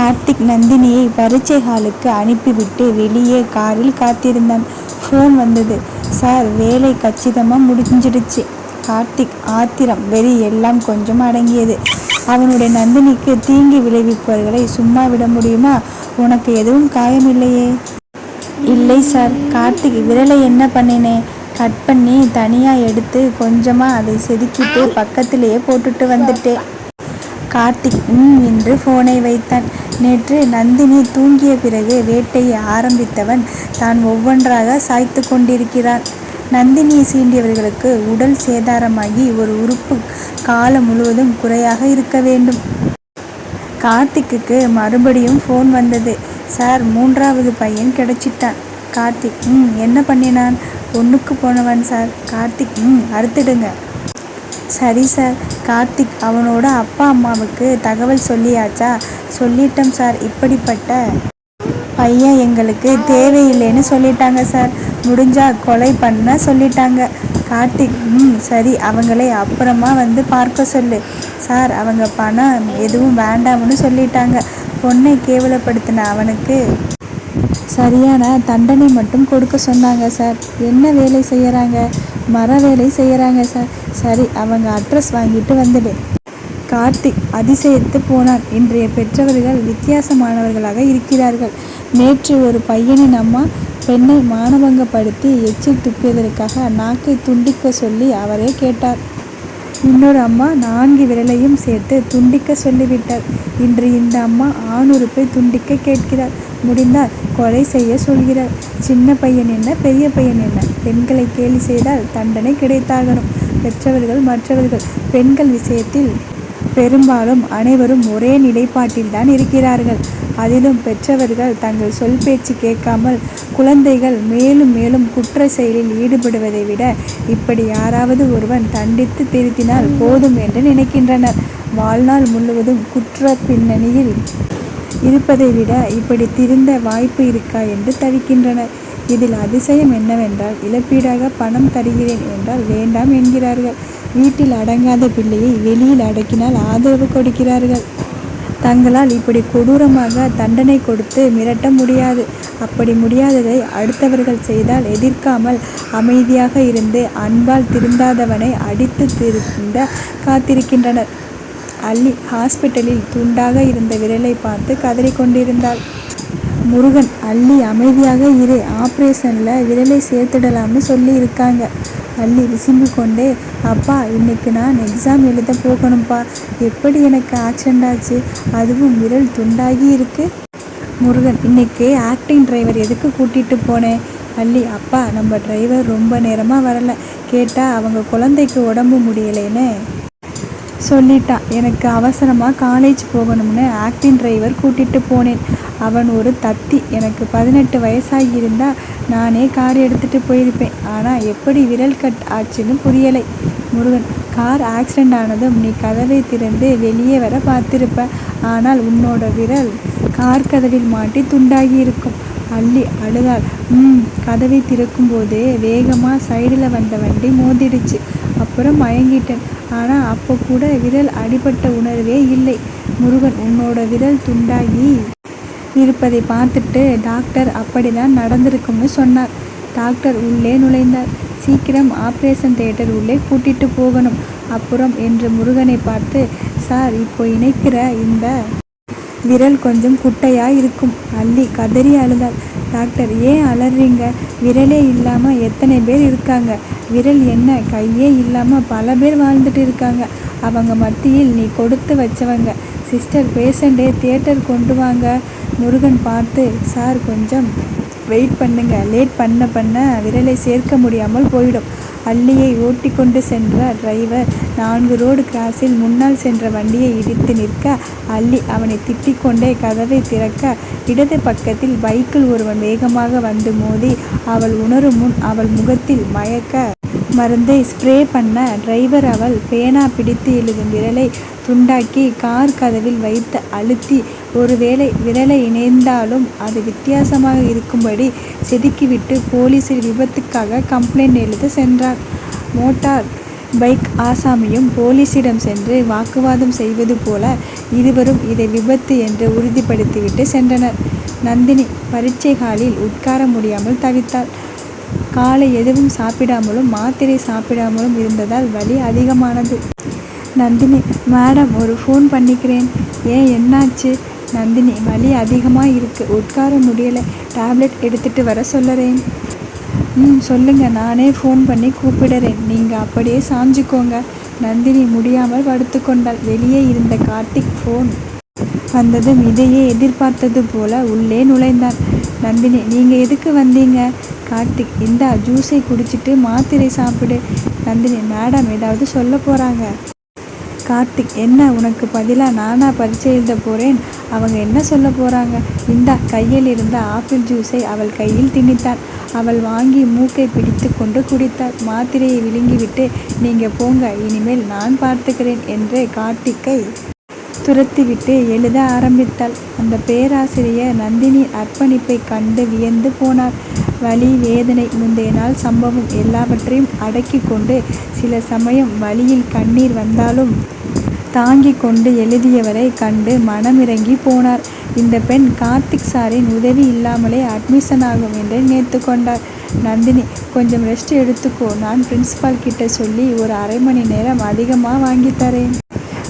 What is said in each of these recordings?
கார்த்திக் நந்தினியை பரீட்சை ஹாலுக்கு அனுப்பிவிட்டு வெளியே காரில் காத்திருந்தான். ஃபோன் வந்தது. சார் வேலை கச்சிதமாக முடிஞ்சிடுச்சு. கார்த்திக் ஆத்திரம் வெறி எல்லாம் கொஞ்சம் அடங்கியது. அவனுடைய நந்தினிக்கு தீங்கு விளைவிப்பவர்களை சும்மா விட முடியுமா? உனக்கு எதுவும் காயமில்லையே? இல்லை சார். கார்த்திக் விரலை என்ன பண்ணினேன் கட் பண்ணி தனியாக எடுத்து கொஞ்சமாக அதை செதுக்கிட்டு பக்கத்திலேயே போட்டுட்டு வந்துட்டேன். கார்த்திக் ம் என்று ஃபோனை வைத்தான். நேற்று நந்தினி தூங்கிய பிறகு வேட்டையை ஆரம்பித்தவன் தான் ஒவ்வொன்றாக சாய்த்து கொண்டிருக்கிறான். நந்தினியை சீண்டியவர்களுக்கு உடல் சேதாரமாகி ஒரு உறுப்பு காலம் முழுவதும் குறையாக இருக்க வேண்டும். கார்த்திக்கு மறுபடியும் ஃபோன் வந்தது. சார் மூன்றாவது பையன் கிடைச்சிட்டான். கார்த்திக் ம் என்ன பண்ணினான்? ஒன்றுக்கு போனவன் சார். கார்த்திக் ம் அறுத்துடுங்க. சரி சார். கார்த்திக் அவனோட அப்பா அம்மாவுக்கு தகவல் சொல்லியாச்சா? சொல்லிட்டோம் சார். இப்படிப்பட்ட பையன் எங்களுக்கு தேவையில்லைன்னு சொல்லிட்டாங்க சார். முடிஞ்சா கொலை பண்ண சொல்லிட்டாங்க. கார்த்திக் ம் சரி. அவங்களை அப்புறமா வந்து பார்க்க சொல்லு. சார் அவங்க பணம் எதுவும் வேண்டாம்னு சொல்லிட்டாங்க. பொண்ணை கேவலப்படுத்தின அவனுக்கு சரியான தண்டனை மட்டும் கொடுக்க சொன்னாங்க சார். என்ன வேலை செய்கிறாங்க மர வேலை செய்கிறாங்க சார். சரி அவங்க அட்ரஸ் வாங்கிட்டு வந்துடு. கார்த்திக் அதிசயத்து போனான். இன்றைய பெற்றவர்கள் வித்தியாசமானவர்களாக இருக்கிறார்கள். நேற்று ஒரு பையனின் அம்மா பெண்ணை மானபங்கப்படுத்தி எச்சில் துப்பியதற்காக நாக்கை துண்டிக்க சொல்லி அவரே கேட்டார். இன்னொரு அம்மா நான்கு விரலையும் சேர்த்து துண்டிக்க சொல்லிவிட்டார். இன்று இந்த அம்மா ஆணுறுப்பை துண்டிக்க கேட்கிறார். முடிந்தால் கொலை செய்ய சொல்கிறார். சின்ன பையன் என்ன பெரிய பையன் என்ன? பெண்களை கேலி செய்தால் தண்டனை கிடைத்தாகணும். பெற்றவர்கள் மற்றவர்கள். பெண்கள் விஷயத்தில் பெரும்பாலும் அனைவரும் ஒரே நிலைப்பாட்டில்தான் இருக்கிறார்கள். அதிலும் பெற்றவர்கள் தங்கள் சொல் பேச்சு கேட்காமல் குழந்தைகள் மேலும் மேலும் குற்ற செயலில் ஈடுபடுவதை விட இப்படி யாராவது ஒருவன் தண்டித்து திருத்தினால் போதும் என்று நினைக்கின்றனர். வாழ்நாள் முழுவதும் குற்ற பின்னணியில் இருப்பதை விட இப்படி திருந்த வாய்ப்பு இருக்கா என்று தவிக்கின்றனர். இதில் அதிசயம் என்னவென்றால் இழப்பீடாக பணம் தருகிறேன் என்றால் வேண்டாம் என்கிறார்கள். வீட்டில் அடங்காத பிள்ளையை வெளியில் அடக்கினால் ஆதரவு கொடுக்கிறார்கள். தங்களால் இப்படி கொடூரமாக தண்டனை கொடுத்து மிரட்ட முடியாது. அப்படி முடியாததை அடுத்தவர்கள் செய்தால் எதிர்க்காமல் அமைதியாக இருந்து அன்பால் திருந்தாதவனை அடித்து திருந்த காத்திருக்கின்றனர். அள்ளி ஹாஸ்பிட்டலில் துண்டாக இருந்த விரலை பார்த்து கதறிக்கொண்டிருந்தாள் முருகன் அள்ளி அமைதியாக இரு. ஆப்ரேஷனில் விரலை சேர்த்துடலாம்னு சொல்லி இருக்காங்க அள்ளி விசும்பி கொண்டே அப்பா இன்னைக்கு நான் எக்ஸாம் எழுத போகணும்ப்பா எப்படி எனக்கு ஆக்சிடெண்ட் ஆச்சு? அதுவும் விரல் துண்டாகி இருக்கு. முருகன் இன்னைக்கு ஆக்டிங் டிரைவர் எதுக்கு கூட்டிகிட்டு போனேன் அள்ளி அப்பா நம்ம டிரைவர் ரொம்ப நேரமாக வரலை. கேட்டால் அவங்க குழந்தைக்கு உடம்பு முடியலைன்னு சொல்லிட்டான் எனக்கு அவசரமாக காலேஜ் போகணும்னு ஆக்டிங் டிரைவர் கூட்டிகிட்டு போனேன். அவன் ஒரு தத்தி. எனக்கு பதினெட்டு வயசாகி இருந்தால் நானே கார் எடுத்துகிட்டு போயிருப்பேன். ஆனால் எப்படி விரல் கட் ஆச்சுன்னு புரியலை. முருகன் கார் ஆக்சிடெண்ட் ஆனதும் நீ கதவை திறந்து வெளியே வர பார்த்திருப்ப. ஆனால் உன்னோட விரல் கார் கதவில் மாட்டி துண்டாகி இருக்கும். அள்ளி அழுதாள். ம் கதவை திறக்கும்போதே வேகமாக சைடில் வந்த வண்டி மோதிடுச்சு. அப்புறம் மயங்கிட்டேன். ஆனால் அப்போ கூட விரல் அடிபட்ட உணர்வே இல்லை. முருகன் உன்னோட விரல் துண்டாகி இருப்பதை பார்த்துட்டு டாக்டர் அப்படிதான் நடந்திருக்கும்னு சொன்னார். டாக்டர் உள்ளே நுழைந்தார். சீக்கிரம் ஆப்ரேஷன் தேட்டர் உள்ளே கூட்டிட்டு போகணும். அப்புறம் என்று முருகனை பார்த்து சார் இப்போ இணைக்கிற இந்த விரல் கொஞ்சம் குட்டையாக இருக்கும் அள்ளி கதறி அழுதாள் டாக்டர் ஏன் அலறீங்க? விரலே இல்லாமல் எத்தனை பேர் இருக்காங்க? விரல் என்ன? கையே இல்லாமல் பல பேர் வாழ்ந்துட்டு இருக்காங்க. அவங்க மத்தியில் நீ கொடுத்து வச்சவங்க. சிஸ்டர் பேஷண்ட்டே தியேட்டர் கொண்டு வாங்க. முருகன் பார்த்து சார் கொஞ்சம் வெயிட் பண்ணுங்க. லேட் பண்ண பண்ண விரலை சேர்க்க முடியாமல் போயிடும். அள்ளியை ஓட்டி கொண்டு சென்ற டிரைவர் நான்கு ரோடு கிராஸில் முன்னால் சென்ற வண்டியை இடித்து நிற்க அள்ளி அவனை திட்டிக் கொண்டே கதவை திறக்க இடது பக்கத்தில் பைக்கில் ஒருவன் வேகமாக வந்து மோதி அவள் உணரும் முன் அவள் முகத்தில் மயக்க மருந்தை ஸ்ப்ரே பண்ண டிரைவர் அவள் பேனா பிடித்து எழுதும் விரலை துண்டாக்கி கார் கதவில் வைத்து அழுத்தி ஒருவேளை விரலை இணைந்தாலும் அது வித்தியாசமாக இருக்கும்படி செதுக்கிவிட்டு போலீசில் விபத்துக்காக கம்ப்ளைண்ட் எழுத சென்றார் மோட்டார் பைக் ஆசாமியும் போலீசிடம் சென்று வாக்குவாதம் செய்வது போல இருவரும் இதை விபத்து என்று உறுதிப்படுத்திவிட்டு சென்றனர். நந்தினி பரீட்சை ஹாலில் உட்கார முடியாமல் தவித்தாள். காலை எதுவும் சாப்பிடாமலும் மாத்திரை சாப்பிடாமலும் இருந்ததால் வலி அதிகமானது. நந்தினி மேடம் ஒரு ஃபோன் பண்ணிக்கிறேன். ஏன் என்னாச்சு? நந்தினி வலி அதிகமாக இருக்குது உட்கார முடியலை டேப்லெட் எடுத்துட்டு வர சொல்லுறேன் ம் சொல்லுங்கள் நானே ஃபோன் பண்ணி கூப்பிடுறேன் நீங்கள் அப்படியே சாஞ்சுக்கோங்க. நந்தினி முடியாமல் படுத்துக்கொண்டால் வெளியே இருந்த கார்த்திக் ஃபோன் வந்ததும் இதையே எதிர்பார்த்தது போல உள்ளே நுழைந்தான். நந்தினி நீங்கள் எதுக்கு வந்தீங்க? கார்த்திக் இந்தா ஜூஸை குடிச்சிட்டு மாத்திரை சாப்பிடு. நந்தினி மேடம் ஏதாவது சொல்ல போகிறாங்க கார்த்திக் என்ன உனக்கு பதிலாக நானாக பரிச்சை எழுத போகிறேன் அவங்க என்ன சொல்ல போகிறாங்க இந்தா கையில் இருந்த ஆப்பிள் ஜூஸை அவள் கையில் திணித்தான். அவள் வாங்கி மூக்கை பிடித்து கொண்டு குடித்தாள். மாத்திரையை விழுங்கிவிட்டு நீங்கள் போங்க இனிமேல் நான் பார்த்துக்கிறேன் என்று கார்த்திக்கை துரத்திவிட்டு எழுத ஆரம்பித்தாள். அந்த பேராசிரியர் நந்தினி அர்ப்பணிப்பை கண்டு வியந்து போனார். வலி வேதனை முந்தைய நாள் சம்பவம் எல்லாவற்றையும் அடக்கி கொண்டு சில சமயம் வழியில் கண்ணீர் வந்தாலும் தாங்கிக் கொண்டு எழுதியவரை கண்டு மனமிறங்கி போனார். இந்த பெண் கார்த்திக் சாரின் உதவி இல்லாமலே அட்மிஷன் ஆகும் என்று நினைத்துக் கொண்டார். நந்தினி கொஞ்சம் ரெஸ்ட் எடுத்துக்கோ நான் பிரின்சிபால் கிட்ட சொல்லி ஒரு அரை மணி நேரம் அதிகமாக வாங்கித் தரேன்.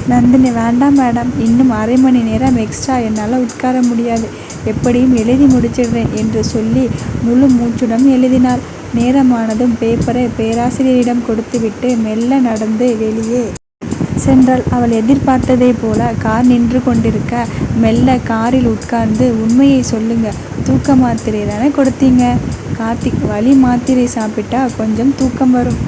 நந்தினி வேண்டாம் மேடம் இன்னும் அரை மணி நேரம் எக்ஸ்ட்ரா என்னால் உட்கார முடியாது. எப்படியும் எழுதி முடிச்சிடுறேன் என்று சொல்லி முழு மூச்சுடன் எழுதினாள். நேரமானதும் பேப்பரை பேராசிரியரிடம் கொடுத்துவிட்டு மெல்ல நடந்து வெளியே சென்றாள். அவள் எதிர்பார்த்ததைப் போல கார் நின்று கொண்டிருக்க மெல்ல காரில் உட்கார்ந்து உண்மையை சொல்லுங்க தூக்க மாத்திரை தானே கொடுத்தீங்க. கார்த்திக் வலி மாத்திரை சாப்பிட்டா கொஞ்சம் தூக்கம் வரும்.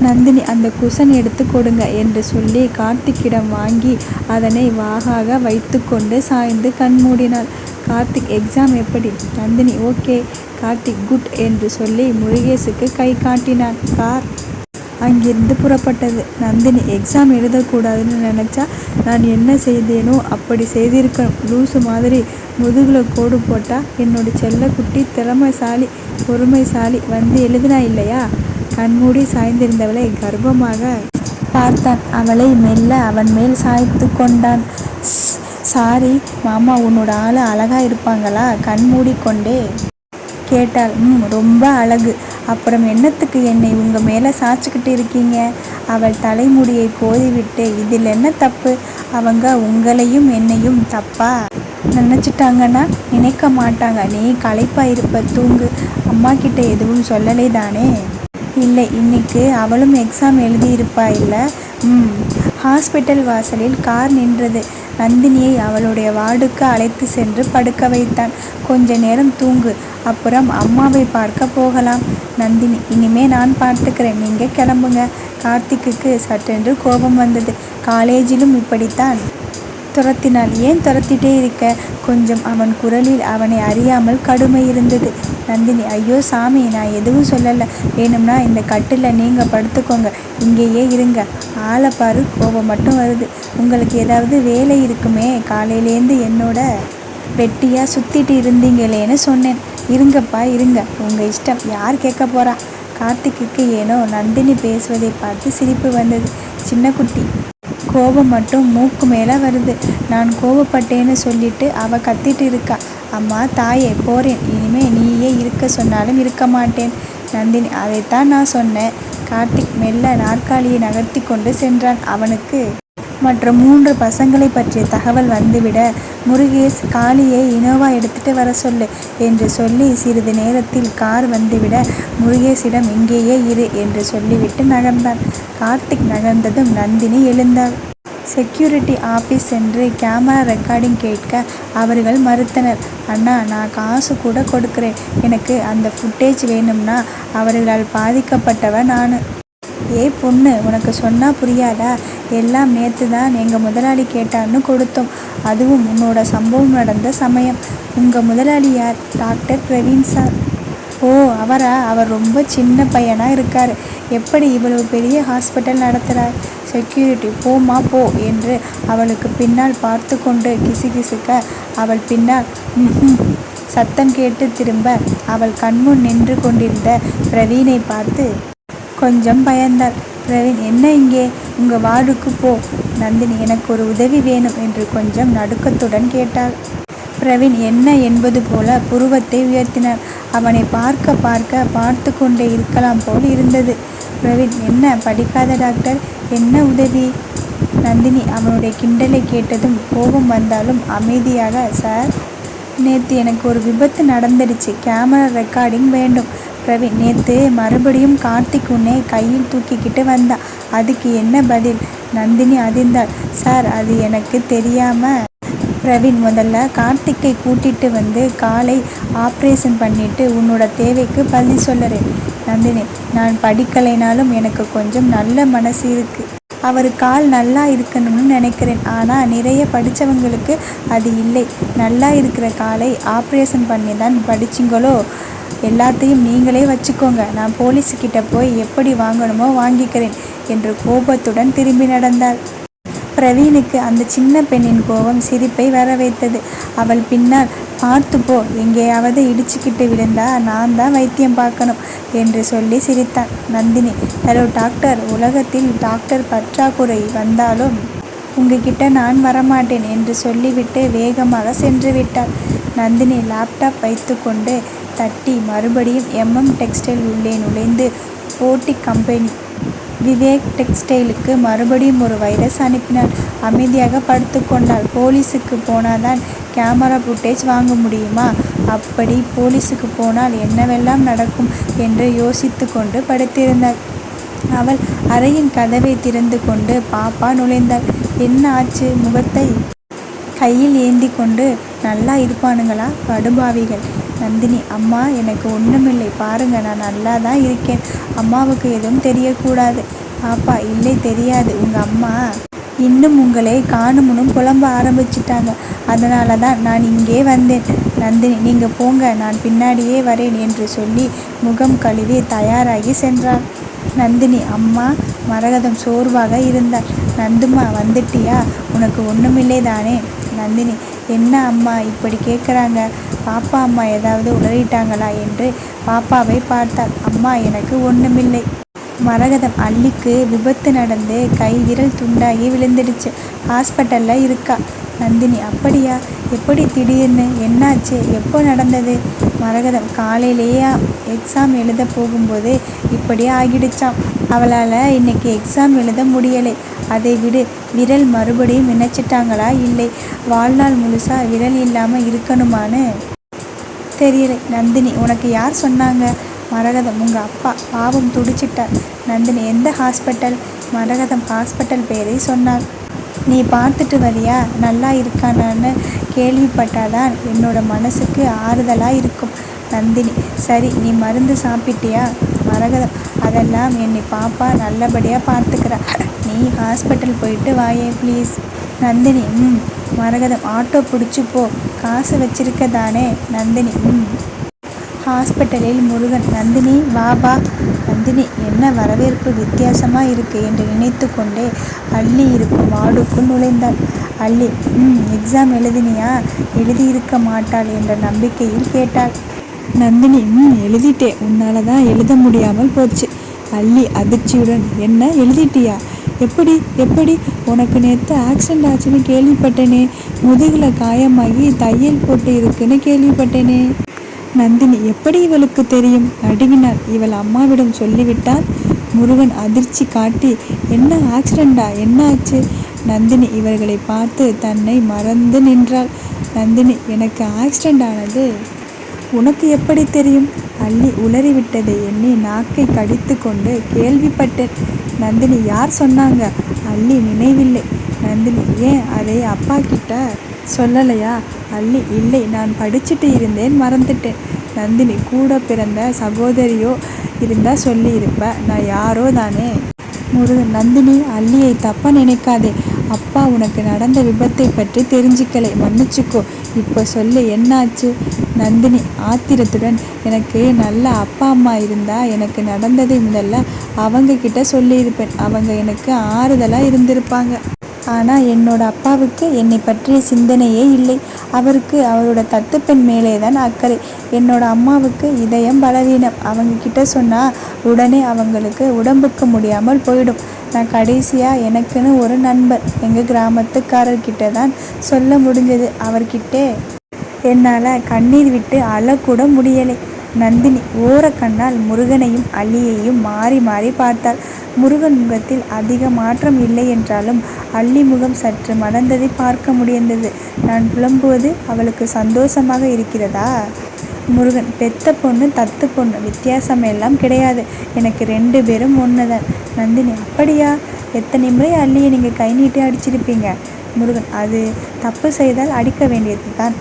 நந்தினி அந்த குஷன் எடுத்து கொடுங்க என்று சொல்லி கார்த்திக்கிடம் வாங்கி அதனை வாகாக வைத்துக்கொண்டு சாய்ந்து கண் மூடினாள். கார்த்திக் எக்ஸாம் எப்படி? நந்தினி ஓகே. கார்த்திக் குட் என்று சொல்லி முருகேசுக்கு கை காட்டினான். கார் அங்கிருந்து புறப்பட்டது. நந்தினி எக்ஸாம் எழுதக்கூடாதுன்னு நினச்சா நான் என்ன செய்தேனோ அப்படி செய்திருக்கணும். லூசு மாதிரி முதுகில் கோடு போட்டால் என்னோட செல்லக்குட்டி திறமைசாலி பொறுமைசாலி வந்து எழுதினா இல்லையா? கண்மூடி சாய்ந்திருந்தவளை கர்வமாக பார்த்தான். அவளை மெல்ல அவன் மேல் சாய்த்து கொண்டான். சாரி மாமா உன்னோட ஆள் அழகா இருப்பாங்களா? கண் மூடிக்கொண்டே கேட்டாள். ம் ரொம்ப அழகு. அப்புறம் என்னத்துக்கு என்னை உங்கள் மேலே சாய்ச்சிக்கிட்டு இருக்கீங்க? அவள் தலைமுடியை கோதிவிட்டு இதில் என்ன தப்பு? அவங்க உங்களையும் என்னையும் தப்பா நினச்சிட்டாங்கன்னா நினைக்க மாட்டாங்க. நீ களைப்பாக இருப்ப தூங்கு. அம்மாகிட்ட எதுவும் சொல்லலை தானே? இல்லை இன்னைக்கு அவளும் எக்ஸாம் எழுதியிருப்பா இல்லை ம். ஹாஸ்பிட்டல் வாசலில் கார் நின்றது. நந்தினியை அவளுடைய வார்டுக்கு அழைத்து சென்று படுக்க வைத்தான். கொஞ்ச நேரம் தூங்கு. அப்புறம் அம்மாவை பார்க்க போகலாம். நந்தினி இனிமே நான் பார்த்துக்கிறேன். நீங்கள் கிளம்புங்க. கார்த்திக்குக்கு சட்டென்று கோபம் வந்தது. காலேஜிலும் இப்படித்தான் துரத்தினாள். ஏன் துரத்திட்டே இருக்க? கொஞ்சம் அவன் குரலில் அவனை அறியாமல் கடுமை இருந்தது. நந்தினி ஐயோ சாமி நான் எதுவும் சொல்லலை வேணும்னா இந்த கட்டில் நீங்கள் படுத்துக்கோங்க. இங்கேயே இருங்க. ஆளை பாரு கோபம் மட்டும் வருது. உங்களுக்கு ஏதாவது வேலை இருக்குமே காலையிலேருந்து என்னோட வெட்டியாக சுற்றிட்டு இருந்தீங்களேன்னு சொன்னேன். இருங்கப்பா இருங்க. உங்கள் இஷ்டம். யார் கேட்க போகிறா கார்த்திக்கு ஏனோ நந்தினி பேசுவதை பார்த்து சிரிப்பு வந்தது. சின்னக்குட்டி கோபம் மட்டும் மூக்கு மேலே வருது. நான் கோபப்பட்டேன்னு சொல்லிட்டு அவள் கத்திட்டு இருக்கா. அம்மா தாயே போகிறேன் இனிமே நீயே இருக்க சொன்னாலும் இருக்க மாட்டேன். நந்தினி அதைத்தான் நான் சொன்னேன். கார்த்திக் மெல்ல நாற்காலியை நகர்த்திக் கொண்டு சென்றான். அவனுக்கு மற்ற மூன்று பசங்களைப் பற்றிய தகவல் வந்துவிட முருகேஷ் காளியை இனோவா எடுத்துட்டு வர சொல்லு என்று சொல்லி சிறிது நேரத்தில் கார் வந்துவிட முருகேஷிடம் இங்கேயே இரு என்று சொல்லிவிட்டு நகர்ந்தான். கார்த்திக் நகர்ந்ததும் நந்தினி எழுந்தாள். செக்யூரிட்டி ஆஃபீஸ் சென்று கேமரா ரெக்கார்டிங் கேட்க அவர்கள் மறுத்தனர். அண்ணா நான் காசு கூட கொடுக்குறேன் எனக்கு அந்த ஃபுட்டேஜ் வேணும்னா அவர்களால் பாதிக்கப்பட்டவன் நான் ஏய் பொண்ணு உனக்கு சொன்னால் புரியாதா? எல்லாம் நேத்துதான் எங்கள் முதலாளி கேட்டான்னு கொடுத்தோம். அதுவும் உன்னோட சம்பவம் நடந்த சமயம். உங்கள் முதலாளி யார்? Doctor Praveen sir. ஓ அவரா? அவர் ரொம்ப சின்ன பையனாக இருக்கார் எப்படி இவ்வளவு பெரிய ஹாஸ்பிட்டல் நடத்துகிறார் செக்யூரிட்டி போம்மா போ என்று அவளுக்கு பின்னால் பார்த்து கொண்டு கிசுகிசுக்க அவள் பின்னால் சத்தம் கேட்டு திரும்ப அவள் கண்முன் நின்று கொண்டிருந்த பிரவீனை பார்த்து கொஞ்சம் பயந்தாள். பிரவீன் என்ன இங்கே? உங்கள் வார்டுக்கு போ. நந்தினி எனக்கு ஒரு உதவி வேணும் என்று கொஞ்சம் நடுக்கத்துடன் கேட்டாள். பிரவீன் என்ன என்பது போல? புருவத்தை உயர்த்தினார் அவனை பார்க்க பார்க்க பார்த்து கொண்டே இருக்கலாம் போல் இருந்தது. பிரவீன் என்ன? படிக்காத டாக்டர். என்ன உதவி? நந்தினி அவனுடைய கிண்டலை கேட்டதும் கோபம் வந்தாலும் அமைதியாக சார் நேற்று எனக்கு ஒரு விபத்து நடந்துடுச்சு. கேமரா ரெக்கார்டிங் வேண்டும். பிரவீன் நேற்று மறுபடியும் கார்த்திக் உன்னை கையில் தூக்கிக்கிட்டு வந்தான் அதுக்கு என்ன பதில்? நந்தினி அதிர்ந்தாள். சார் அது எனக்கு தெரியாமல் பிரவீன் முதல்ல கார்த்திக்கை கூட்டிட்டு வந்து காலை ஆப்ரேஷன் பண்ணிட்டு உன்னோட தேவைக்கு பதில் சொல்லுறேன். நந்தினி நான் படிக்கலைனாலும் எனக்கு கொஞ்சம் நல்ல மனசு இருக்கு. அவர் கால் நல்லா இருக்கணும்னு நினைக்கிறேன். ஆனால் நிறைய படித்தவங்களுக்கு அது இல்லை. நல்லா இருக்கிற காலை ஆப்ரேஷன் பண்ணி தான் படிச்சிங்களோ? எல்லாத்தையும் நீங்களே வச்சுக்கோங்க. நான் போலீஸுக்கிட்ட போய் எப்படி வாங்கணுமோ வாங்கிக்கிறேன் என்று கோபத்துடன் திரும்பி நடந்தாள். பிரவீனுக்கு அந்த சின்ன பெண்ணின் கோபம் சிரிப்பை வர வைத்தது அவள் பின்னால் பார்த்து போ எங்கேயாவது இடிச்சுக்கிட்டு விழுந்தா நான் தான் வைத்தியம் பார்க்கணும் என்று சொல்லி சிரித்தான். நந்தினி ஹலோ டாக்டர் உலகத்தில் டாக்டர் பற்றாக்குறை வந்தாலும் உங்ககிட்ட நான் வரமாட்டேன் என்று சொல்லிவிட்டு வேகமாக சென்று விட்டாள். நந்தினி லேப்டாப் வைத்துக்கொண்டு தட்டி மறுபடியும் எம்எம் டெக்ஸ்டைல் உள்ளே நுழைந்து போட்டி கம்பெனி விவேக் டெக்ஸ்டைலுக்கு மறுபடியும் ஒரு வைரஸ் அனுப்பினாள் அமைதியாக படுத்துக்கொண்டாள் போலீஸுக்கு போனால்தான் கேமரா ஃபுட்டேஜ் வாங்க முடியுமா? அப்படி போலீஸுக்கு போனால் என்னவெல்லாம் நடக்கும் என்று யோசித்து கொண்டு படுத்திருந்தாள். அவள் அறையின் கதவை திறந்து கொண்டு பாப்பா நுழைந்தாள். என்ன ஆச்சு? முகத்தை கையில் ஏந்தி கொண்டு நல்லா இருப்பானுங்களா? படுபாவிகள். நந்தினி அம்மா எனக்கு ஒன்றுமில்லை பாருங்க நான் நல்லா தான் இருக்கேன். அம்மாவுக்கு எதுவும் தெரியக்கூடாது. பாப்பா இல்லை தெரியாது. உங்கள் அம்மா இன்னும் உங்களை காணுமுனும் புலம்ப ஆரம்பிச்சிட்டாங்க. அதனால தான் நான் இங்கே வந்தேன். நந்தினி நீங்கள் போங்க. நான் பின்னாடியே வரேன் என்று சொல்லி முகம் கழுவி தயாராகி சென்றாள். நந்தினி அம்மா மரகதம் சோர்வாக இருந்தாள் நந்துமா வந்துட்டியா? உனக்கு ஒன்றுமில்லை தானே நந்தினி என்ன அம்மா இப்படி கேட்குறாங்க பாப்பா அம்மா ஏதாவது உளறிட்டாங்களா? என்று பாப்பாவை பார்த்தாள். அம்மா எனக்கு ஒன்றுமில்லை மரகதம் அள்ளிக்கு விபத்து நடந்து கை விரல் துண்டாகி விழுந்துடுச்சு. ஹாஸ்பிட்டலில் இருக்கா. நந்தினி அப்படியா? எப்படி திடீர்னு? என்னாச்சு? எப்போ நடந்தது? மரகதம் காலையிலேயே எக்ஸாம் எழுத போகும்போது இப்படியே ஆகிடுச்சான் அவளால் இன்னைக்கு எக்ஸாம் எழுத முடியலை. அதை விடு விரல் மறுபடியும் நினைச்சிட்டாங்களா இல்லை. வாழ்நாள் முழுசாக விரல் இல்லாமல் இருக்கணுமான்னு தெரியல. நந்தினி உனக்கு யார் சொன்னாங்க? மரகதம் உங்கள் அப்பா பாவம் துடிச்சிட்டார். நந்தினி எந்த ஹாஸ்பிட்டல்? மரகதம் ஹாஸ்பிட்டல் பேரை சொன்னார் நீ பார்த்துட்டு வரியா? நல்லா இருக்கானான்னு கேள்விப்பட்டாதான் என்னோட மனசுக்கு ஆறுதலாக இருக்கும். நந்தினி சரி நீ மருந்து சாப்பிட்டியா? மரகதம் அதெல்லாம் என்னை பாப்பா நல்லபடியாக பார்த்துக்கிறா. நீ ஹாஸ்பிட்டல் போயிட்டு வாயே ப்ளீஸ் நந்தினி ம் மரகதம் ஆட்டோ பிடிச்சி போ. காசு வச்சிருக்க தானே நந்தினி ம் ஹாஸ்பிட்டலில் முருகன் நந்தினி வா நந்தினி என்ன வரவேற்பு வித்தியாசமாக இருக்கு என்று நினைத்து கொண்டே அள்ளி இருக்கும் வார்டுக்குள் நுழைந்தாள். அள்ளி ம் எக்ஸாம் எழுதினியா? எழுதியிருக்க மாட்டாள் என்ற நம்பிக்கையில் கேட்டாள். நந்தினி ம் எழுதிட்டேன் உன்னால தான் எழுத முடியாமல் போச்சு. அள்ளி அதிர்ச்சியுடன் என்ன எழுதிட்டியா? எப்படி எப்படி? உனக்கு நேற்று ஆக்சிடென்ட் ஆச்சுன்னு கேள்விப்பட்டேனே. முதுகில் காயமாகி தையல் போட்டு இருக்குன்னு கேள்விப்பட்டேனே. நந்தினி எப்படி இவளுக்கு தெரியும்? நடுங்கினாள் இவள் அம்மாவிடம் சொல்லிவிட்டால்? முருகன் அதிர்ச்சி காட்டி என்ன ஆக்சிடெண்டா என்ன ஆச்சு நந்தினி இவர்களை பார்த்து தன்னை மறந்து நின்றாள். நந்தினி எனக்கு ஆக்சிடெண்ட் ஆனது உனக்கு எப்படி தெரியும்? அள்ளி உளறிவிட்டதை எண்ணி நாக்கை கடித்து கொண்டு கேள்விப்பட்டேன். நந்தினி யார் சொன்னாங்க? அள்ளி நினைவில்லை. நந்தினி ஏன் அதை அப்பா கிட்ட சொல்லலையா? அள்ளி இல்லை நான் படிச்சுட்டு இருந்தேன் மறந்துட்டேன். நந்தினி கூட பிறந்த சகோதரியோ இருந்தால் சொல்லியிருப்ப நான் யாரோ தானே. முருகன் நந்தினி அள்ளியை தப்பாக நினைக்காதே. அப்பா உனக்கு நடந்த விபத்தை பற்றி தெரிஞ்சுக்கலை. மன்னிச்சுக்கோ. இப்போ சொல்லு என்னாச்சு? நந்தினி ஆத்திரத்துடன் எனக்கு நல்ல அப்பா அம்மா இருந்தா எனக்கு நடந்ததை முதல்ல அவங்க கிட்ட சொல்லியிருப்பேன். அவங்க எனக்கு ஆறுதலாக இருந்திருப்பாங்க. ஆனால் என்னோட அப்பாவுக்கு என்னை பற்றிய சிந்தனையே இல்லை. அவருக்கு அவரோட தத்துப்பெண் மேலே தான் அக்கறை. என்னோட அம்மாவுக்கு இதயம் பலவீனம். அவங்க கிட்ட சொன்னால் உடனே அவங்களுக்கு உடம்புக்கு முடியாமல் போயிடும். நான் கடைசியாக எனக்குன்னு ஒரு நண்பர் எங்கள் கிராமத்துக்காரர்கிட்ட தான் சொல்ல முடிஞ்சது. அவர்கிட்டே என்னால் கண்ணீர் விட்டு அழக்கூட முடியலை. நந்தினி ஓரக்கண்ணால் முருகனையும் அல்லியையும் மாறி மாறி பார்த்தாள். முருகன் முகத்தில் அதிக மாற்றம் இல்லை என்றாலும் அள்ளி முகம் சற்று மலர்ந்ததை பார்க்க முடிந்தது. நான் புலம்புவது அவளுக்கு சந்தோஷமாக இருக்கிறதா? முருகன் பெத்த பொண்ணு தத்து பொண்ணு வித்தியாசம் எல்லாம் கிடையாது. எனக்கு ரெண்டு பேரும் ஒன்று தான் நந்தினி அப்படியா? எத்தனை முறை அள்ளியை நீங்கள் கை நீட்டி அடிச்சிருப்பீங்க? முருகன் அது தப்பு செய்தால் அடிக்க வேண்டியது தான்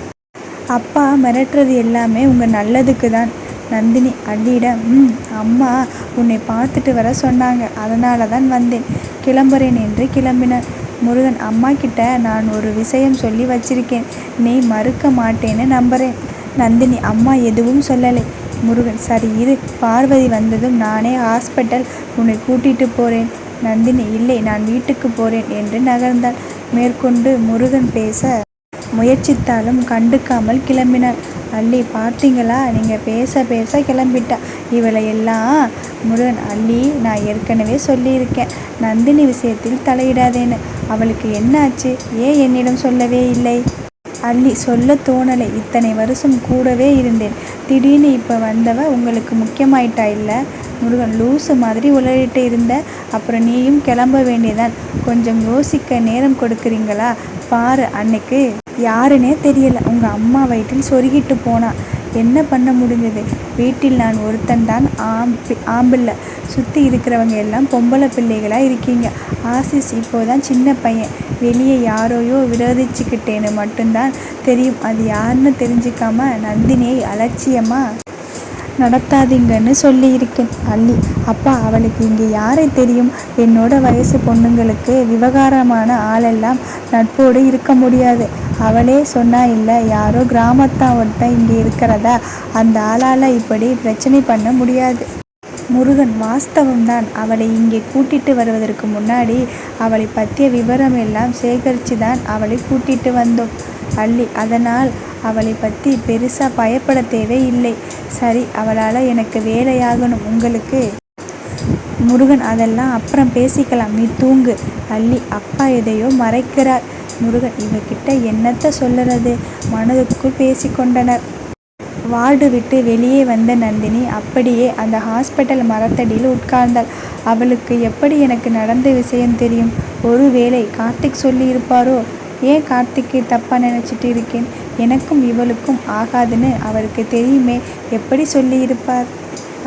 அப்பா மிரட்டுறது எல்லாமே உங்கள் நல்லதுக்கு தான் நந்தினி அள்ளியிடம் ம் அம்மா உன்னை பார்த்துட்டு வர சொன்னாங்க. அதனால தான் வந்தேன். கிளம்புறேன் என்று கிளம்பினான் முருகன் அம்மா கிட்ட நான் ஒரு விஷயம் சொல்லி வச்சிருக்கேன். நீ மறுக்க மாட்டேன்னு நம்புறேன். நந்தினி அம்மா எதுவும் சொல்லலை. முருகன் சரி இரு. பார்வதி வந்ததும் நானே ஹாஸ்பிட்டல் உன்னை கூட்டிட்டு போகிறேன் நந்தினி இல்லை நான் வீட்டுக்கு போகிறேன் என்று நகர்ந்தாள். மேற்கொண்டு முருகன் பேச முயற்சித்தாலும் கண்டுக்காமல் கிளம்பினாள். அள்ளி பார்த்தீங்களா? நீங்கள் பேச பேச கிளம்பிட்டா. இவளை எல்லாம் முருகன் அள்ளி நான் ஏற்கனவே சொல்லியிருக்கேன். நந்தினி விஷயத்தில் தலையிடாதேன்னு. அவளுக்கு என்னாச்சு? ஏன் என்னிடம் சொல்லவே இல்லை? அள்ளி சொல்ல தோணலை. இத்தனை வருஷம் கூடவே இருந்தேன். திடீர்னு இப்போ வந்தவ உங்களுக்கு முக்கியமாயிட்டா இல்லை? முருகன் லூசு மாதிரி உளறிட்டு இருந்த. அப்புறம் நீயும் கிளம்ப வேண்டியதான் கொஞ்சம் யோசிக்க நேரம் கொடுக்குறீங்களா? பாரு அன்னைக்கு. யாருன்னே தெரியல. உங்கள் அம்மா வயிற்றில் சொருகிட்டு போனால் என்ன பண்ண முடிஞ்சது? வீட்டில் நான் ஒருத்தன் தான் ஆம்பி ஆம்பிள்ளை. சுற்றி இருக்கிறவங்க எல்லாம் பொம்பளை பிள்ளைகளாக இருக்கீங்க. ஆசிஸ் இப்போதான் சின்ன பையன். வெளியே யாரோயோ விரோதிச்சுக்கிட்டேன்னு மட்டும்தான் தெரியும். அது யாருன்னு தெரிஞ்சுக்காம நந்தினியை அலட்சியமாக நடத்தாதீங்கன்னு சொல்லியிருக்கேன் அள்ளி. அப்பா அவளுக்கு இங்கே யாரை தெரியும்? என்னோட வயசு பொண்ணுங்களுக்கு விவகாரமான ஆளெல்லாம் நட்போடு இருக்க முடியாது. அவளே சொன்னா இல்லை யாரோ கிராமத்தான் ஒருத்தன் இங்கே இருக்கிறதா? அந்த ஆளால் இப்படி பிரச்சனை பண்ண முடியாது. முருகன் வாஸ்தவம்தான் அவளை இங்கே கூட்டிட்டு வருவதற்கு முன்னாடி அவளை பற்றிய விவரம் எல்லாம் சேகரித்து தான் அவளை கூட்டிட்டு வந்தோம். அள்ளி அதனால் அவளை பற்றி பெருசாக பயப்பட தேவையில்லை சரி அவளால் எனக்கு வேலையாகணும். உங்களுக்கு? முருகன் அதெல்லாம் அப்புறம் பேசிக்கலாம். நீ தூங்கு. அள்ளி அப்பா எதையோ மறைக்கிறார். முருகன் இவகிட்ட என்னத்த சொல்லுறது? மனதுக்குள் பேசிக்கொண்டனர் வார்டு விட்டு வெளியே வந்த நந்தினி அப்படியே அந்த ஹாஸ்பிட்டல் மரத்தடியில் உட்கார்ந்தாள். அவளுக்கு எப்படி எனக்கு நடந்த விஷயம் தெரியும்? ஒருவேளை கார்த்திக் சொல்லியிருப்பாரோ? ஏன் கார்த்திக்கை தப்பாக நினச்சிட்டு இருக்கேன்? எனக்கும் இவளுக்கும் ஆகாதுன்னு அவருக்கு தெரியுமே. எப்படி சொல்லியிருப்பார்?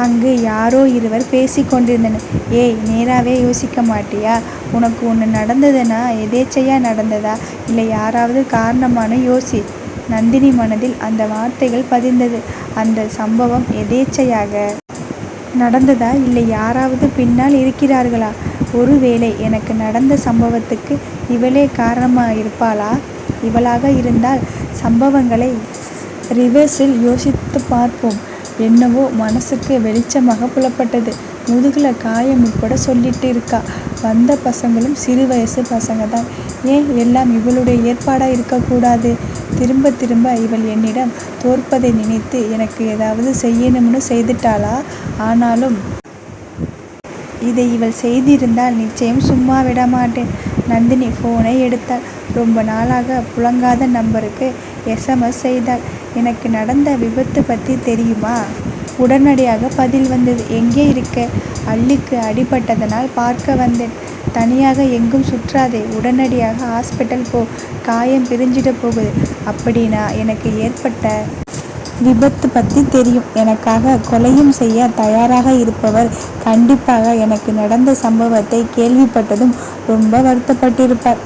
அங்கு யாரோ இருவர் பேசி கொண்டிருந்தனர் ஏய் நேராகவே யோசிக்க மாட்டியா? உனக்கு ஒன்று நடந்ததுன்னா எதேச்சையாக நடந்ததா? இல்லை யாராவது காரணமான யோசி. நந்தினி மனதில் அந்த வார்த்தைகள் பதிந்தது. அந்த சம்பவம் எதேச்சையாக? நடந்ததா? இல்லை யாராவது பின்னால் இருக்கிறார்களா? ஒருவேளை எனக்கு நடந்த சம்பவத்துக்கு இவளே காரணமாக இருப்பாளா இவளாக இருந்தால் சம்பவங்களை ரிவர்ஸில் யோசித்து பார்ப்போம். என்னவோ மனசுக்கு வெளிச்சமாக புலப்பட்டது. முதுகில் காயம் உட்பட சொல்லிட்டு இருக்கா வந்த பசங்களும் சிறு வயசு பசங்க தான் ஏன் எல்லாம் இவளுடைய ஏற்பாடாக இருக்கக்கூடாது? திரும்ப திரும்ப இவள் என்னிடம் தோற்பதை நினைத்து எனக்கு ஏதாவது செய்யணும்னு செய்துட்டாளா? ஆனாலும் இதை இவள் செய்திருந்தால் நிச்சயம் சும்மா விட மாட்டேன் நந்தினி ஃபோனை எடுத்தாள். ரொம்ப நாளாக புழங்காத நம்பருக்கு எஸ்எம்எஸ் செய்தாள். எனக்கு நடந்த விபத்து பற்றி தெரியுமா? உடனடியாக பதில் வந்தது. எங்கே இருக்க? அள்ளிக்கு அடிபட்டதனால் பார்க்க வந்தேன். தனியாக எங்கும் சுற்றாதே. உடனடியாக ஹாஸ்பிட்டல் போ. காயம் பிரிஞ்சிட போகுது. அப்படின்னா எனக்கு ஏற்பட்ட விபத்து பற்றி தெரியும். எனக்காக கொலையும் செய்ய தயாராக இருப்பவர் கண்டிப்பாக எனக்கு நடந்த சம்பவத்தை கேள்விப்பட்டதும் ரொம்ப வருத்தப்பட்டிருப்பார்.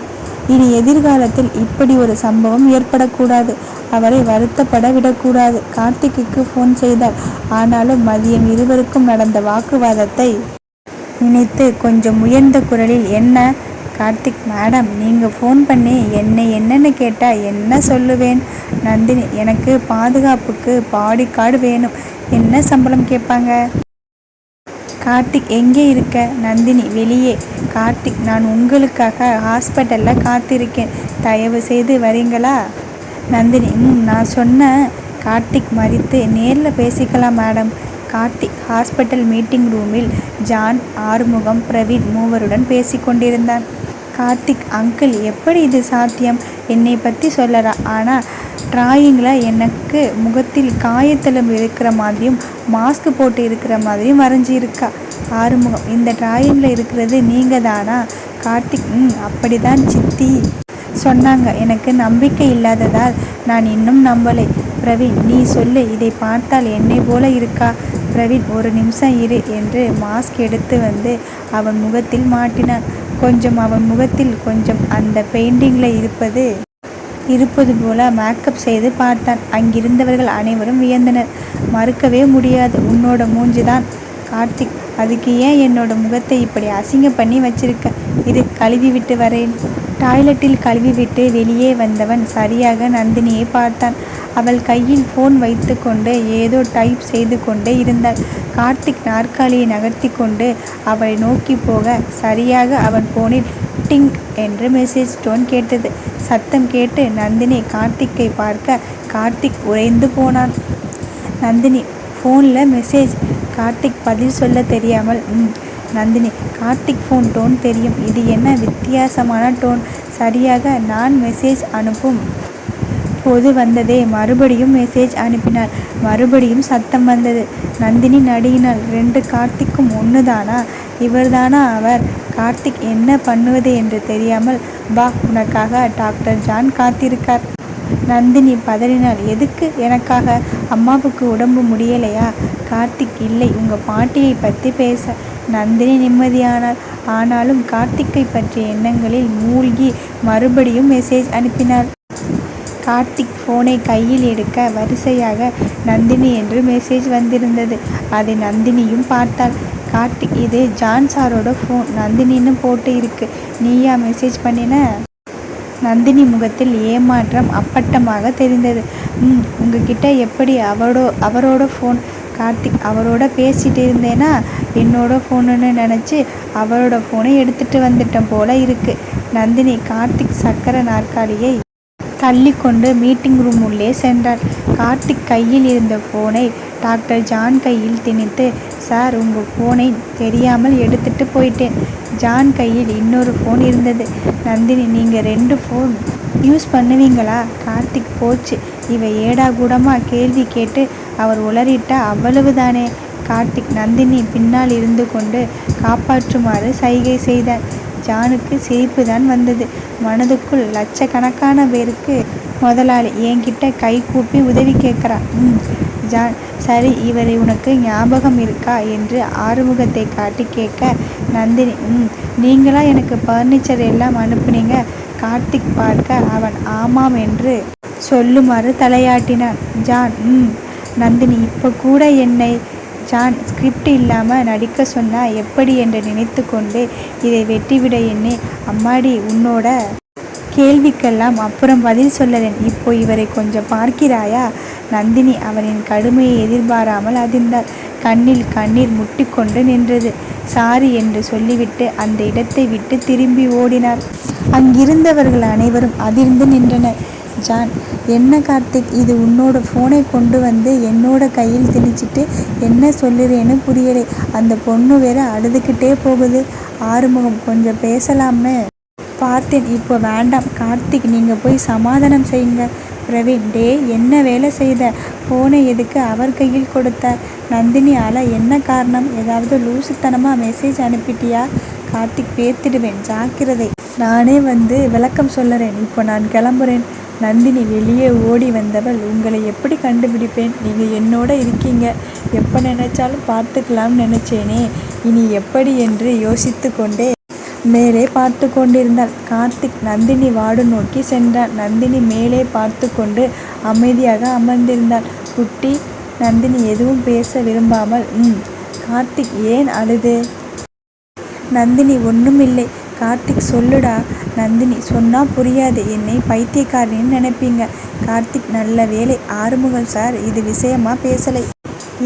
இனி எதிர்காலத்தில் இப்படி ஒரு சம்பவம் ஏற்படக்கூடாது. அவரை வருத்தப்பட விடக்கூடாது. கார்த்திக்கு ஃபோன் செய்தார் ஆனாலும் மதியம் இருவருக்கும் நடந்த வாக்குவாதத்தை நினைத்து கொஞ்சம் உயர்ந்த குரலில் என்ன கார்த்திக் மேடம் நீங்கள் ஃபோன் பண்ணி என்னை என்னென்னு கேட்டால் என்ன சொல்லுவேன்? நந்தினி எனக்கு பாதுகாப்புக்கு பாடி கார்டு வேணும். என்ன சம்பளம் கேட்பாங்க? கார்த்திக் எங்கே இருக்க? நந்தினி வெளியே. கார்த்திக் நான் உங்களுக்காக ஹாஸ்பிட்டலில் காத்திருக்கேன். தயவு செய்து வரீங்களா? நந்தினி ம் நான் சொன்ன கார்த்திக் மறித்து நேரில் பேசிக்கலாம் மேடம். கார்த்திக் ஹாஸ்பிட்டல் மீட்டிங் ரூமில் ஜான் ஆறுமுகம் பிரவீன் மூவருடன் பேசிக்கொண்டிருந்தான். கார்த்திக் அங்கிள் எப்படி இது சாத்தியம்? என்னை பற்றி சொல்லறா ஆனால் டிராயிங்கில் எனக்கு முகத்தில் காயத்தழும்பு இருக்கிற மாதிரியும் மாஸ்க் போட்டு இருக்கிற மாதிரியும் வரைஞ்சிருக்கா. ஆறுமுகம் இந்த டிராயிங்கில் இருக்கிறது நீங்கள் தானா கார்த்திக் ம் அப்படி தான் சித்தி சொன்னாங்க. எனக்கு நம்பிக்கை இல்லாததால் நான் இன்னும் நம்பலை. பிரவீன் நீ சொல்லு இதை பார்த்தால் என்னை போல இருக்கா? பிரவீன் ஒரு நிமிஷம் இரு என்று மாஸ்க் எடுத்து வந்து அவன் முகத்தில் மாட்டினான். கொஞ்சம் அவன் முகத்தில் கொஞ்சம் அந்த பெயிண்டிங்கில் இருப்பது இருப்பது போல மேக்கப் செய்து பார்த்தான். அங்கிருந்தவர்கள் அனைவரும் வியந்தனர். மறுக்கவே முடியாது. உன்னோட மூஞ்சுதான். கார்த்திக் அதுக்கு ஏன் என்னோட முகத்தை இப்படி அசிங்க பண்ணி வச்சிருக்க? இது கழுவி விட்டு வரேன். டாய்லெட்டில் கழுவிவிட்டு வெளியே வந்தவன் சரியாக நந்தினியை பார்த்தான். அவள் கையில் ஃபோன் வைத்து கொண்டு ஏதோ டைப் செய்து கொண்டே இருந்தாள். கார்த்திக் நாற்காலியை நகர்த்தி கொண்டு அவளை நோக்கி போக சரியாக அவன் ஃபோனில் டிங் என்று மெசேஜ் டோன் கேட்டது. சத்தம் கேட்டு நந்தினி கார்த்திக்கை பார்க்க கார்த்திக் உறைந்து போனான். நந்தினி ஃபோனில் மெசேஜ் கார்த்திக் பதில் சொல்ல தெரியாமல் ம் நந்தினி கார்த்திக் ஃபோன் டோன் தெரியும். இது என்ன வித்தியாசமான டோன் சரியாக நான் மெசேஜ் அனுப்பும் போது வந்ததே. மறுபடியும் மெசேஜ் அனுப்பினார் மறுபடியும் சத்தம் வந்தது. நந்தினி நடுகினாள் ரெண்டு கார்த்திக்கும் ஒன்று தானா இவர்தானா அவர்? கார்த்திக் என்ன பண்ணுவது என்று தெரியாமல் வா உனக்காக டாக்டர் ஜான் காத்திருக்கார். நந்தினி பதறினாள். எதுக்கு? எனக்காக அம்மாவுக்கு உடம்பு முடியலையா? கார்த்திக் இல்லை. உங்கள் பாட்டியை பற்றி பேச. நந்தினி நிம்மதியானாள். ஆனாலும் கார்த்திக்கை பற்றிய எண்ணங்களில் மூழ்கி மறுபடியும் மெசேஜ் அனுப்பினார் கார்த்திக் ஃபோனை கையில் எடுக்க வரிசையாக நந்தினி என்று மெசேஜ் வந்திருந்தது. அதை நந்தினியும் பார்த்தாள். கார்த்திக் இது ஜான் சாரோட ஃபோன். நந்தினின்னு போட்டு இருக்கு. நீயா மெசேஜ் பண்ணின? நந்தினி முகத்தில் ஏமாற்றம் அப்பட்டமாக தெரிந்தது. ம் உங்ககிட்ட எப்படி அவரோட அவரோட ஃபோன் கார்த்திக் அவரோட பேசிகிட்டு இருந்தேன்னா என்னோட ஃபோனுன்னு நினச்சி அவரோட ஃபோனை எடுத்துகிட்டு வந்துட்டேன் போல இருக்குது நந்தினி கார்த்திக் சக்கர நாற்காலியை தள்ளிக்கொண்டு மீட்டிங் ரூம் உள்ளே சென்றார் கார்த்திக் கையில் இருந்த ஃபோனை டாக்டர் ஜான் கையில் திணித்து சார் உங்கள் ஃபோனை தெரியாமல் எடுத்துட்டு போயிட்டேன். ஜான் கையில் இன்னொரு ஃபோன் இருந்தது. நந்தினி நீங்கள் ரெண்டு ஃபோன் யூஸ் பண்ணுவீங்களா? கார்த்திக் போச்சு. இவ ஏடா கூடமாக கேள்வி கேட்டு அவர் உளறிட்டா அவ்வளவுதானே. கார்த்திக் நந்தினி பின்னால் இருந்து கொண்டு காப்பாற்றுமாறு சைகை செய்தார். ஜானுக்கு சிரிப்பு தான் வந்தது. மனதுக்குள் லட்சக்கணக்கான பேருக்கு முதலாளி என்கிட்ட கை கூப்பி உதவி கேட்குறான். ம் ஜான் சரி இவரை உனக்கு ஞாபகம் இருக்கா? என்று ஆறுமுகத்தை காட்டி கேட்க நந்தினி ம் நீங்களா எனக்கு பர்னிச்சர் எல்லாம் அனுப்புனீங்க? கார்த்திக் பார்க்க அவன் ஆமாம் என்று சொல்லுமாறு தலையாட்டினான். ஜான் ம் நந்தினி இப்போ கூட என்னை ஜான் ஸ்கிரிப்ட் இல்லாமல் நடிக்க சொன்னால் எப்படி என்று நினைத்து கொண்டு இதை வெட்டிவிட எண்ணி. அம்மாடி உன்னோட கேள்விக்கெல்லாம் அப்புறம் பதில் சொல்லலேன் இப்போ இவரை கொஞ்சம் பார்க்கிறாயா? நந்தினி அவனின் கடுமையை எதிர்பாராமல் அதிர்ந்தாள். கண்ணில் கண்ணீர் முட்டிக்கொண்டு நின்றது. சாரி என்று சொல்லிவிட்டு அந்த இடத்தை விட்டு திரும்பி ஓடினார் அங்கிருந்தவர்கள் அனைவரும் அதிர்ந்து நின்றனர். ஜான் என்ன கார்த்திக் இது உன்னோட ஃபோனை கொண்டு வந்து என்னோட கையில் திணிச்சிட்டு என்ன சொல்லுறேன்னு புரியலை. அந்த பொண்ணு வேற அழுதுகிட்டே போகுது. ஆறுமுகம் கொஞ்சம் பேசலாமே பார்த்தேன் இப்போ வேண்டாம். கார்த்திக் நீங்கள் போய் சமாதானம் செய்யுங்க. பிரவீன் டே என்ன வேலை செய்த? ஃபோனை எதுக்கு அவர் கையில் கொடுத்த? நந்தினியால் என்ன காரணம்? ஏதாவது லூசுத்தனமாக மெசேஜ் அனுப்பிட்டியா? கார்த்திக் பேர்த்திடுவேன் ஜாக்கிரதை. நானே வந்து விளக்கம் சொல்லுறேன். இப்போ நான் கிளம்புறேன். நந்தினி வெளியே ஓடி வந்தவள் உங்களை எப்படி கண்டுபிடிப்பேன்? நீங்கள் என்னோட இருக்கீங்க. எப்போ நினைச்சாலும் பார்த்துக்கலாம்னு நினச்சேனே. இனி எப்படி? என்று யோசித்து கொண்டே மேலே பார்த்து கொண்டிருந்தாள். கார்த்திக் நந்தினி வார்டு நோக்கி சென்றான். நந்தினி மேலே பார்த்து கொண்டு அமைதியாக அமர்ந்திருந்தாள். குட்டி நந்தினி எதுவும் பேச விரும்பாமல் ம் கார்த்திக் ஏன் அழுது? நந்தினி ஒன்றுமில்லை கார்த்திக் சொல்லுடா நந்தினி சொன்னால் புரியாது. என்னை பைத்தியக்காரனின்னு நினைப்பீங்க. கார்த்திக் நல்ல வேலை ஆறுமுகம் சார் இது விஷயமா பேசலை.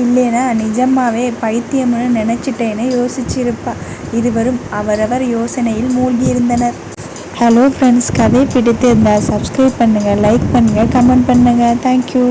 இல்லைனா நிஜமாவே பைத்தியம்னு நினச்சிட்டேன்னு யோசிச்சிருப்பா. இருவரும் அவரவர் யோசனையில் மூழ்கியிருந்தனர். ஹலோ ஃப்ரெண்ட்ஸ் கதை பிடித்திருந்தால் சப்ஸ்கிரைப் பண்ணுங்கள் லைக் பண்ணுங்கள் கமெண்ட் பண்ணுங்கள் தேங்க்யூ